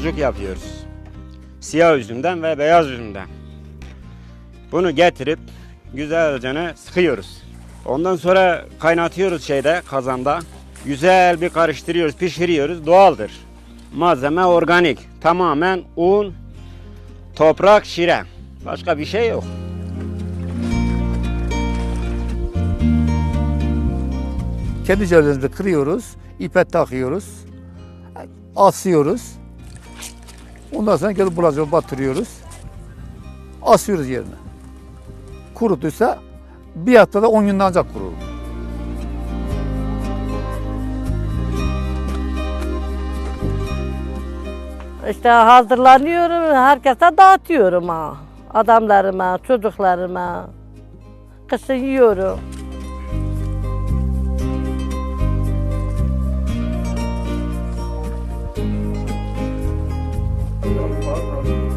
sucuk yapıyoruz. Siyah üzümden ve beyaz üzümden. Bunu getirip güzelce sıkıyoruz. Ondan sonra kaynatıyoruz şeyde kazanda. Güzel bir karıştırıyoruz, pişiriyoruz. Doğaldır. Malzeme organik. Tamamen un, toprak, şire. Başka bir şey yok. Kendi cevizimizi kırıyoruz, ipe takıyoruz, asıyoruz. Ondan sonra gelip bulacağımı batırıyoruz. Asıyoruz yerine. Kurutuysa bir haftada 10 günde ancak kurur. İşte hazırlanıyorum, herkese dağıtıyorum ha. Adamlarıma, çocuklarıma. Kışın yiyorum. Don't fall